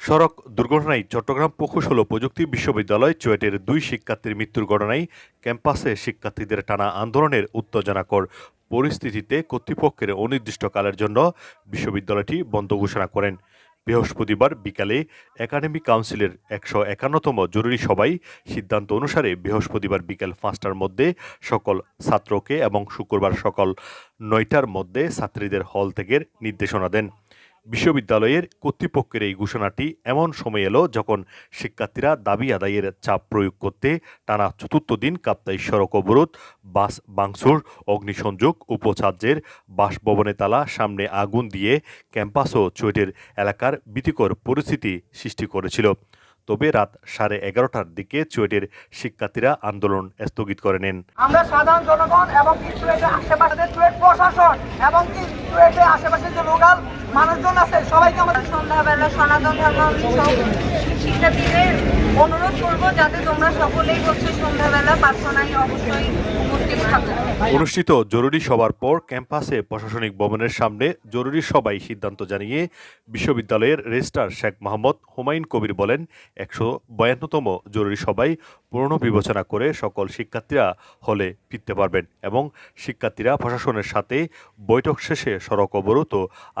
সড়ক দুর্ঘটনায় চট্টগ্রাম প্রকৌশল ও প্রযুক্তি বিশ্ববিদ্যালয় চুয়েটের দুই শিক্ষার্থীর মৃত্যুর ঘটনায় ক্যাম্পাসে শিক্ষার্থীদের টানা আন্দোলনের উত্তেজনাকর পরিস্থিতিতে কর্তৃপক্ষের অনির্দিষ্টকালের জন্য বিশ্ববিদ্যালয়টি বন্ধ ঘোষণা করেন। বৃহস্পতিবার বিকালে একাডেমিক কাউন্সিলের একশো একান্নতম জরুরি সভায় সিদ্ধান্ত অনুসারে বৃহস্পতিবার বিকেল পাঁচটার মধ্যে সকল ছাত্রকে এবং শুক্রবার সকাল নয়টার মধ্যে ছাত্রীদের হল থেকে নির্দেশনা দেন। বিশ্ববিদ্যালয়ের কর্তৃপক্ষের এই ঘোষণাটি এমন সময় এলো যখন শিক্ষার্থীরা দাবি আদায়ের চাপ প্রয়োগ করতে টানা চতুর্থ দিন কাপ্তাই সড়ক অবরোধ, বাস বাংসুর, অগ্নিসংযোগ উপচার্যের বাসভবনে তালা, সামনে আগুন দিয়ে ক্যাম্পাস ও চুয়েটের এলাকার ভীতিকর পরিস্থিতি সৃষ্টি করেছিল। তবে রাত সাড়ে এগারোটার দিকে চুয়েটের শিক্ষার্থীরা আন্দোলন স্থগিত করে নেন। আমরা সাধারণ জনগণ এবং আশেপাশে প্রশাসন এবং আশেপাশে যে লোকাল মানুষজন আছে, সবাইকে আমাদের সন্ধ্যাবেলা সনাতন সব শিক্ষার্থীদের অনুরোধ করব, যাতে তোমরা সকলেই হচ্ছে সন্ধ্যাবেলা প্রার্থনায় অবশ্যই উপস্থিত থাকো। অনুষ্ঠিত জরুরি সভার পর ক্যাম্পাসে প্রশাসনিক ভবনের সামনে জরুরি সভায় সিদ্ধান্ত জানিয়ে বিশ্ববিদ্যালয়ের রেজিস্ট্রার শেখ মোহাম্মদ হুমায়ুন কবির বলেন, একশো বয়ান্নতম জরুরি সভায় পুনর্বিবেচনা করে সকল শিক্ষার্থীরা হলে ফিরতে পারবেন এবং শিক্ষার্থীরা প্রশাসনের সাথে বৈঠক শেষে সড়ক অবরোধ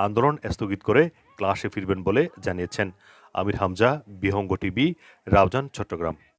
আন্দোলন স্থগিত করে ক্লাসে ফিরবেন বলে জানিয়েছেন। আমির হামজা, বিহঙ্গ টিভি, রাউজান, চট্টগ্রাম।